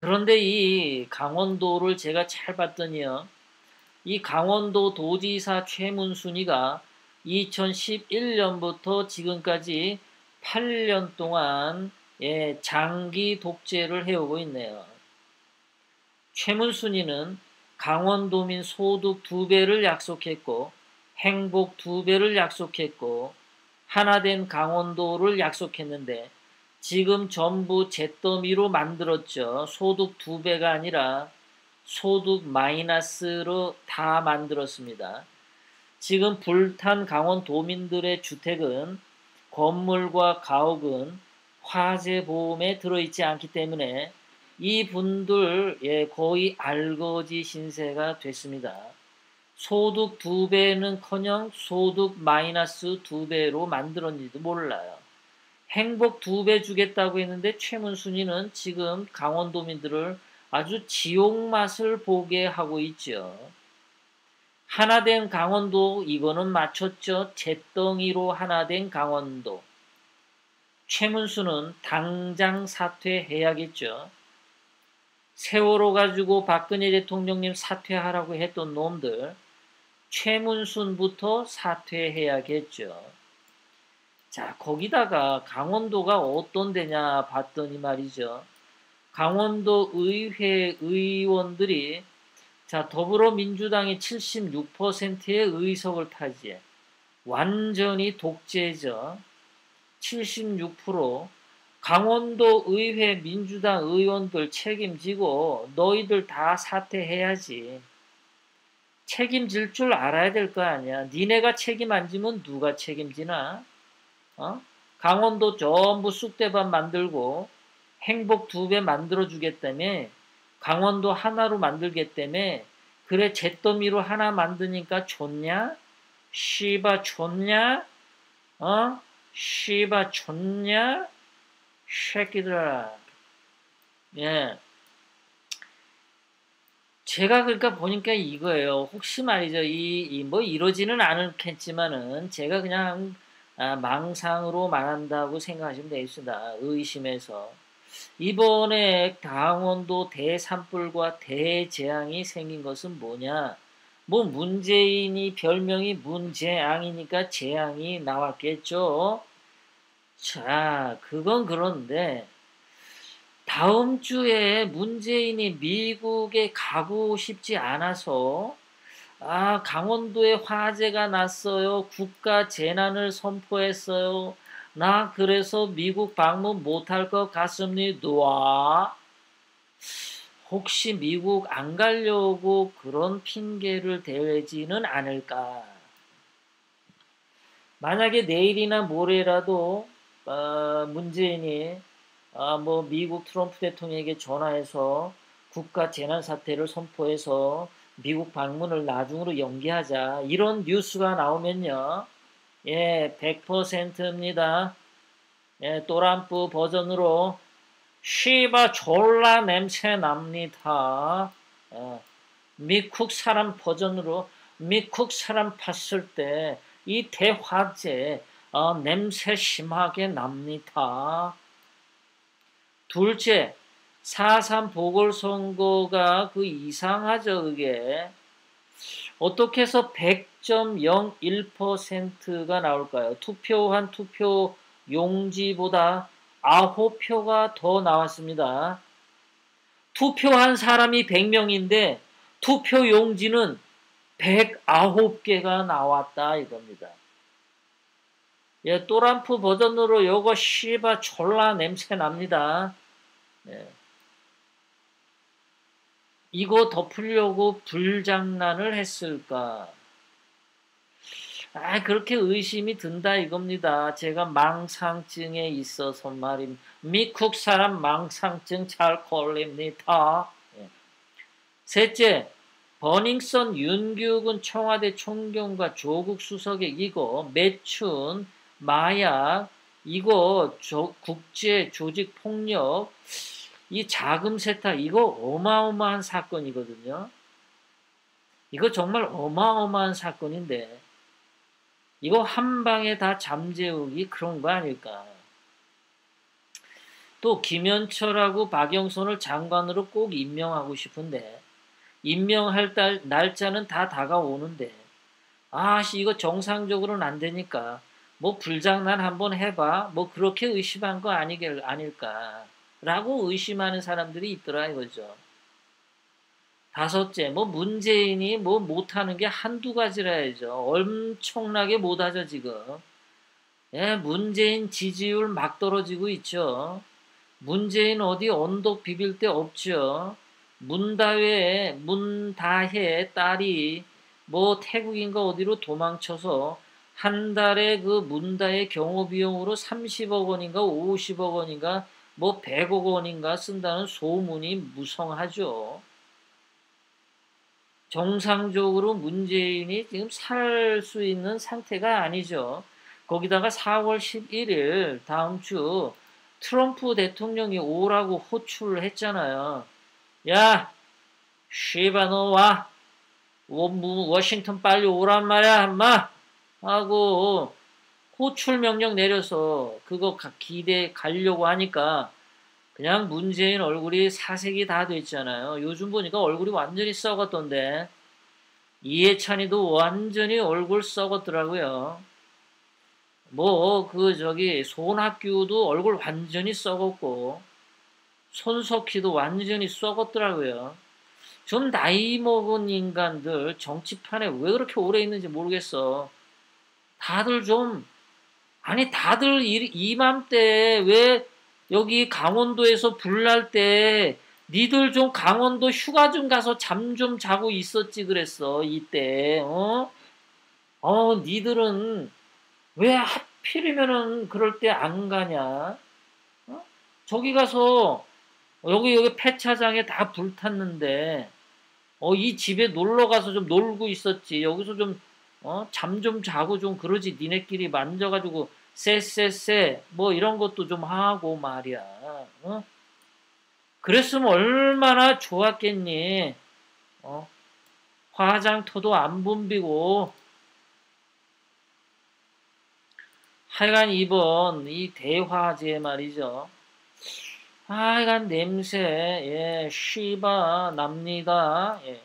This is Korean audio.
그런데 이 강원도를 제가 잘 봤더니요. 이 강원도 도지사 최문순이가 2011년부터 지금까지 8년 동안 예, 장기 독재를 해오고 있네요. 최문순이는 강원도민 소득 두 배를 약속했고 행복 두 배를 약속했고 하나된 강원도를 약속했는데 지금 전부 잿더미로 만들었죠. 소득 두 배가 아니라 소득 마이너스로 다 만들었습니다. 지금 불탄 강원 도민들의 주택은 건물과 가옥은 화재 보험에 들어있지 않기 때문에 이 분들 예, 거의 알거지 신세가 됐습니다. 소득 두 배는커녕 소득 마이너스 두 배로 만들었는지도 몰라요. 행복 두 배 주겠다고 했는데 최문순이는 지금 강원도민들을 아주 지옥 맛을 보게 하고 있죠. 하나된 강원도 이거는 맞췄죠. 잿덩이로 하나된 강원도. 최문수는 당장 사퇴해야겠죠. 세월호 가지고 박근혜 대통령님 사퇴하라고 했던 놈들 최문순부터 사퇴해야겠죠. 자, 거기다가 강원도가 어떤 데냐 봤더니 말이죠. 강원도 의회 의원들이 자, 더불어민주당이 76%의 의석을 타지해 완전히 독재죠. 76% 강원도 의회 민주당 의원들 책임지고 너희들 다 사퇴해야지. 책임질 줄 알아야 될 거 아니야. 니네가 책임 안 지면 누가 책임지나? 어? 강원도 전부 쑥대밭 만들고 행복 두 배 만들어 주겠다며 강원도 하나로 만들겠다며 그래 잿더미로 하나 만드니까 좋냐? 씨바 좋냐? 어? 씨바 좋냐? 새끼들아. 예. 제가 그러니까 보니까 이거예요. 혹시 말이죠. 이, 이 뭐 이러지는 않겠지만은 제가 그냥 아, 망상으로 말한다고 생각하시면 되겠습니다. 의심해서. 이번에 강원도 대산불과 대재앙이 생긴 것은 뭐냐? 뭐 문재인이 별명이 문재앙이니까 재앙이 나왔겠죠. 자, 그건 그런데 다음 주에 문재인이 미국에 가고 싶지 않아서 아, 강원도에 화재가 났어요. 국가 재난을 선포했어요. 나 그래서 미국 방문 못할 것 같습니다. 혹시 미국 안 가려고 그런 핑계를 대지는 않을까? 만약에 내일이나 모레라도 어, 문재인이 어, 뭐 미국 트럼프 대통령에게 전화해서 국가 재난 사태를 선포해서 미국 방문을 나중으로 연기하자 이런 뉴스가 나오면요. 예, 100%입니다. 예, 또람프 버전으로 쉬바 졸라 냄새 납니다. 예, 미국 사람 버전으로 미국 사람 봤을 때 이 대화제 어, 냄새 심하게 납니다. 둘째, 4.3 보궐선거가 그 이상하죠, 그게. 어떻게 해서 100.01%가 나올까요? 투표한 투표 용지보다 9표가 더 나왔습니다. 투표한 사람이 100명인데 투표 용지는 109개가 나왔다 이겁니다. 예, 또람프 버전으로 요거 씨바 졸라 냄새 납니다. 예. 이거 덮으려고 불장난을 했을까? 아, 그렇게 의심이 든다 이겁니다. 제가 망상증에 있어서 말임. 미국 사람 망상증 잘 걸립니다. 예. 셋째, 버닝썬 윤규근 청와대 총경과 조국 수석의 이거 매춘 마약 이거 조, 국제 조직 폭력 이 자금 세탁 이거 어마어마한 사건이거든요. 이거 정말 어마어마한 사건인데 이거 한 방에 다 잠재우기 그런 거 아닐까. 또 김현철하고 박영선을 장관으로 꼭 임명하고 싶은데 임명할 달, 날짜는 다 다가오는데 아 이거 정상적으로는 안 되니까 뭐 불장난 한번 해봐 뭐 그렇게 의심한 거 아니길 아닐까 라고 의심하는 사람들이 있더라 이거죠. 다섯째 뭐 문재인이 뭐 못하는 게 한두 가지라야죠. 엄청나게 못하죠 지금. 예, 문재인 지지율 막 떨어지고 있죠. 문재인 어디 언덕 비빌 데 없죠. 문다회, 문다혜 딸이 뭐 태국인가 어디로 도망쳐서 한 달에 그 문다의 경호 비용으로 30억 원인가 50억 원인가 뭐 100억 원인가 쓴다는 소문이 무성하죠. 정상적으로 문재인이 지금 살 수 있는 상태가 아니죠. 거기다가 4월 11일 다음 주 트럼프 대통령이 오라고 호출을 했잖아요. 야, 쉬바 너 와. 워싱턴 빨리 오란 말이야, 한마. 하고 호출 명령 내려서 그거 기대 가려고 하니까 그냥 문재인 얼굴이 사색이 다 됐잖아요. 요즘 보니까 얼굴이 완전히 썩었던데 이해찬이도 완전히 얼굴 썩었더라고요. 뭐 그 저기 손학규도 얼굴 완전히 썩었고 손석희도 완전히 썩었더라고요. 좀 나이 먹은 인간들 정치판에 왜 그렇게 오래 있는지 모르겠어. 다들 좀 아니 다들 이맘때 왜 여기 강원도에서 불날 때 니들 좀 강원도 휴가 좀 가서 잠 좀 자고 있었지 그랬어 이때 어? 어 니들은 왜 하필이면은 그럴 때 안 가냐? 어? 저기 가서 여기 여기 폐차장에 다 불탔는데 어 이 집에 놀러 가서 좀 놀고 있었지 여기서 좀 어? 잠 좀 자고 좀 그러지 니네끼리 만져가지고 쎄쎄쎄 뭐 이런 것도 좀 하고 말이야 어? 그랬으면 얼마나 좋았겠니 어? 화장터도 안 붐비고 하여간 이번 이 대화제 말이죠. 하여간 냄새, 예, 쉬바 납니다. 예.